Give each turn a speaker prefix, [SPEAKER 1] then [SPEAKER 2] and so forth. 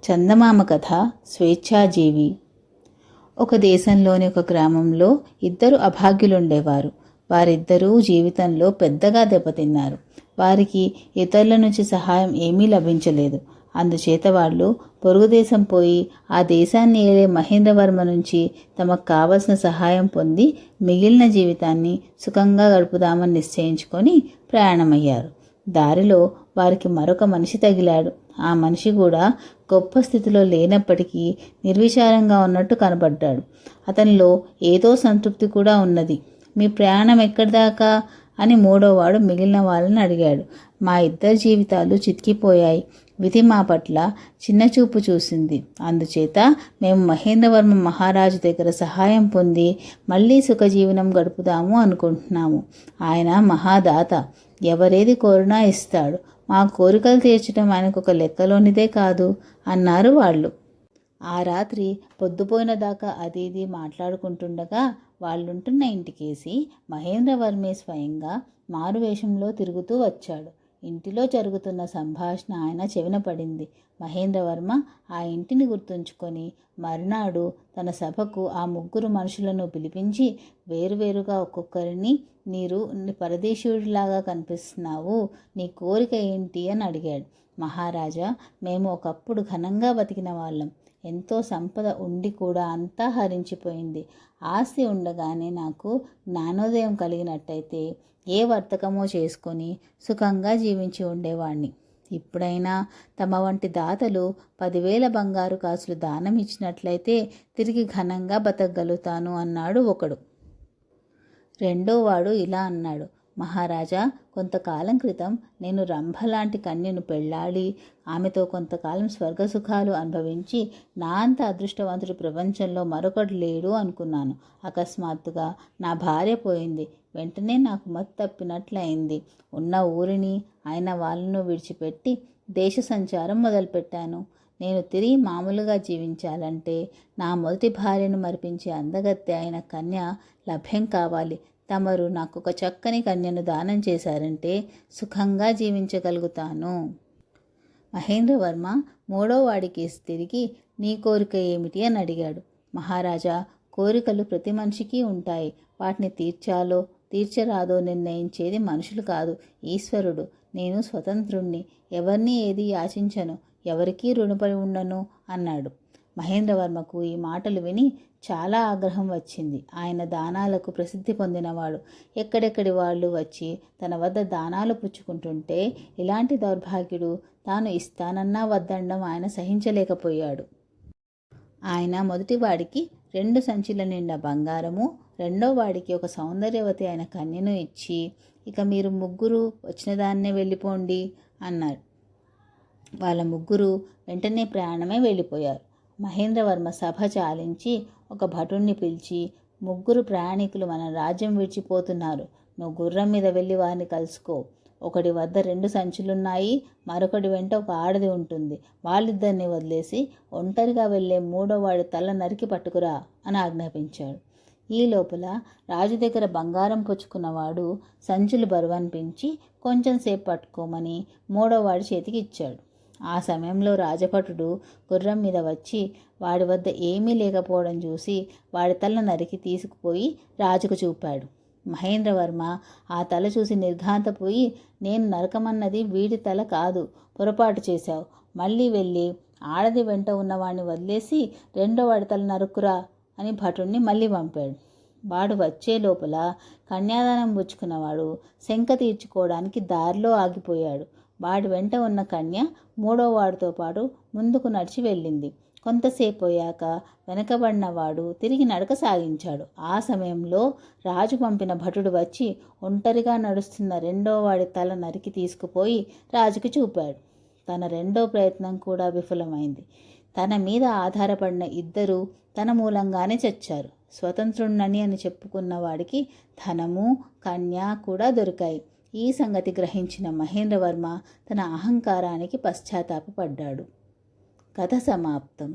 [SPEAKER 1] చందమామ కథ స్వేచ్ఛాజీవి. ఒక దేశంలోని ఒక గ్రామంలో ఇద్దరు అభాగ్యులుండేవారు. వారిద్దరూ జీవితంలో పెద్దగా దెబ్బతిన్నారు. వారికి ఇతరుల నుంచి సహాయం ఏమీ లభించలేదు. అందుచేత వాళ్ళు పొరుగు దేశం పోయి ఆ దేశాన్ని ఏలే మహేంద్రవర్మ నుంచి తమకు కావలసిన సహాయం పొంది మిగిలిన జీవితాన్ని సుఖంగా గడుపుదామని నిశ్చయించుకొని ప్రయాణమయ్యారు. దారిలో వారికి మరొక మనిషి తగిలాడు. ఆ మనిషి కూడా గొప్ప స్థితిలో లేనప్పటికీ నిర్విచారంగా ఉన్నట్టు కనబడ్డాడు. అతనిలో ఏదో సంతృప్తి కూడా ఉన్నది. మీ ప్రయాణం ఎక్కడిదాకా? అని మూడోవాడు మిగిలిన వాళ్ళని అడిగాడు. మా ఇద్దరి జీవితాలు చితికిపోయాయి. విధి మా పట్ల చిన్నచూపు చూసింది. అందుచేత మేము మహేంద్రవర్మ మహారాజు దగ్గర సహాయం పొంది మళ్ళీ సుఖజీవనం గడుపుదాము అనుకుంటున్నాము. ఆయన మహాదాత. ఎవరేది కోరినా ఇస్తాడు. మా కోరికలు తీర్చడం ఆయనకు ఒక లెక్కలోనిదే కాదు అన్నారు వాళ్ళు. ఆ రాత్రి పొద్దుపోయిన దాకా అది ఇది మాట్లాడుకుంటుండగా వాళ్ళుంటున్న ఇంటికేసి మహేంద్రవర్మే స్వయంగా మారువేషంలో తిరుగుతూ వచ్చాడు. ఇంటిలో జరుగుతున్న సంభాషణ ఆయన చెవిన పడింది. మహేంద్రవర్మ ఆ ఇంటిని గుర్తుంచుకొని మర్నాడు తన సభకు ఆ ముగ్గురు మనుషులను పిలిపించి వేరువేరుగా ఒక్కొక్కరిని నీరు పరదేశీయుడిలాగా కనిపిస్తున్నావు నీ కోరిక ఏంటి అని అడిగాడు. మహారాజా మేము ఒకప్పుడు ఘనంగా బతికిన వాళ్ళం. ఎంతో సంపద ఉండి కూడా అంతా హరించిపోయింది. ఆస్తి ఉండగానే నాకు జ్ఞానోదయం కలిగినట్టయితే ఏ వర్తకమో చేసుకొని సుఖంగా జీవించి ఉండేవాణ్ణి. ఇప్పుడైనా తమ వంటి దాతలు పదివేల బంగారు కాసులు దానం ఇచ్చినట్లయితే తిరిగి ఘనంగా బతకగలుగుతాను అన్నాడు ఒకడు. రెండోవాడు ఇలా అన్నాడు. మహారాజా కొంతకాలం క్రితం నేను రంభ లాంటి కన్యను పెళ్ళాడి ఆమెతో కొంతకాలం స్వర్గసుఖాలు అనుభవించి నా అంత అదృష్టవంతుడు ప్రపంచంలో మరొకటి లేడు అనుకున్నాను. అకస్మాత్తుగా నా భార్య పోయింది. వెంటనే నాకు మత్తు తప్పినట్లయింది. ఉన్న ఊరిని ఆయన వాళ్ళను విడిచిపెట్టి దేశ సంచారం మొదలుపెట్టాను. నేను తిరిగి మామూలుగా జీవించాలంటే నా మొదటి భార్యను మరిపించే అందగత్తె అయిన కన్య లభ్యం కావాలి. తమరు నాకు ఒక చక్కని కన్యను దానం చేశారంటే సుఖంగా జీవించగలుగుతాను. మహేంద్రవర్మ మూడోవాడి కేసు తిరిగి నీ కోరిక ఏమిటి? అని అడిగాడు. మహారాజా కోరికలు ప్రతి మనిషికి ఉంటాయి. వాటిని తీర్చాలో తీర్చరాదో నిర్ణయించేది మనుషులు కాదు ఈశ్వరుడు. నేను స్వతంత్రుణ్ణి. ఎవరిని ఏది యాచించను? ఎవరికీ రుణపడి ఉండను? అన్నాడు. మహేంద్రవర్మకు ఈ మాటలు విని చాలా ఆగ్రహం వచ్చింది. ఆయన దానాలకు ప్రసిద్ధి పొందినవాడు. ఎక్కడెక్కడి వాళ్ళు వచ్చి తన వద్ద దానాలు పుచ్చుకుంటుంటే ఇలాంటి దౌర్భాగ్యుడు తాను ఇస్తానన్నా వద్దండం ఆయన సహించలేకపోయాడు. ఆయన మొదటి వాడికి రెండు సంచుల నిండా బంగారము రెండో వాడికి ఒక సౌందర్యవతి అయిన కన్యను ఇచ్చి ఇక మీరు ముగ్గురు వచ్చిన దాన్నే వెళ్ళిపోండి అన్నాడు వాళ్ళ ముగ్గురు వెంటనే ప్రయాణమే వెళ్ళిపోయారు. మహేంద్రవర్మ సభ చాలించి ఒక భటుణ్ణి పిలిచి ముగ్గురు ప్రయాణికులు మన రాజ్యం విడిచిపోతున్నారు. నువ్వు గుర్రం మీద వెళ్ళి వారిని కలుసుకో. ఒకటి వద్ద రెండు సంచులున్నాయి మరొకటి వెంట ఒక ఆడది ఉంటుంది. వాళ్ళిద్దరిని వదిలేసి ఒంటరిగా వెళ్ళే మూడో వాడి తల నరికి పట్టుకురా అని ఆజ్ఞాపించాడు. ఈ లోపల రాజు దగ్గర బంగారం పుచ్చుకున్నవాడు సంచులు బరువనిపించి కొంచెం సేపు పట్టుకోమని మూడోవాడి చేతికి ఇచ్చాడు. ఆ సమయంలో రాజభటుడు గుర్రం మీద వచ్చి వాడి వద్ద ఏమీ లేకపోవడం చూసి వాడి తల నరికి తీసుకుపోయి రాజుకు చూపాడు. మహేంద్రవర్మ ఆ తల చూసి నిర్ఘాంతపోయి నేను నరకమన్నది వీడి తల కాదు పొరపాటు చేశావు. మళ్ళీ వెళ్ళి ఆడది వెంట ఉన్నవాడిని వదిలేసి రెండో వాడి తల నరుకురా అని భటుణ్ణి మళ్ళీ పంపాడు. వాడు వచ్చే లోపల కన్యాదానం పుచ్చుకున్నవాడు శంక తీర్చుకోవడానికి దారిలో ఆగిపోయాడు. వాడి వెంట ఉన్న కన్య మూడోవాడితో పాటు ముందుకు నడిచి వెళ్ళింది. కొంతసేపు అయ్యాక వెనకబడిన వాడు తిరిగి నడక సాగించాడు. ఆ సమయంలో రాజు పంపిన భటుడు వచ్చి ఒంటరిగా నడుస్తున్న రెండోవాడి తల నరికి తీసుకుపోయి రాజుకి చూపాడు. తన రెండో ప్రయత్నం కూడా విఫలమైంది. తన మీద ఆధారపడిన ఇద్దరు తన మూలంగానే చచ్చారు. స్వతంత్రుణ్ణని అని చెప్పుకున్న వాడికి ధనము కన్య కూడా దొరికాయి. ఈ సంగతి గ్రహించిన మహేంద్రవర్మ తన అహంకారానికి పశ్చాత్తాపడ్డాడు కథ సమాప్తం.